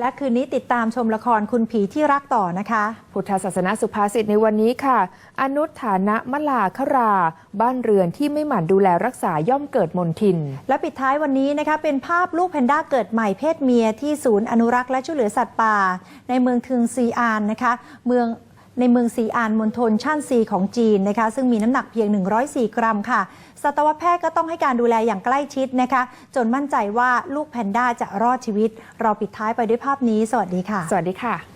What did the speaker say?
และคืนนี้ติดตามชมละครคุณผีที่รักต่อนะคะ พุทธศาสนาสุภาษิตในวันนี้ค่ะ อนุฐานะมลาครา บ้านเรือนที่ไม่หมั่นดูแลรักษาย่อมเกิดมนทิน และปิดท้ายวันนี้นะคะ เป็นภาพลูกแพนด้าเกิดใหม่เพศเมียที่ศูนย์อนุรักษ์และช่วยเหลือสัตว์ป่า ในเมืองทึงซีอานนะคะ เมือง ในเมืองซีอานมณฑลช่านซีของจีนนะคะ ซึ่งมีน้ำหนักเพียง 104 กรัมค่ะ สัตวแพทย์ก็ต้องให้การดูแลอย่างใกล้ชิดนะคะ จนมั่นใจว่าลูกแพนด้าจะรอดชีวิต เราปิดท้ายไปด้วยภาพนี้ สวัสดีค่ะ สวัสดีค่ะ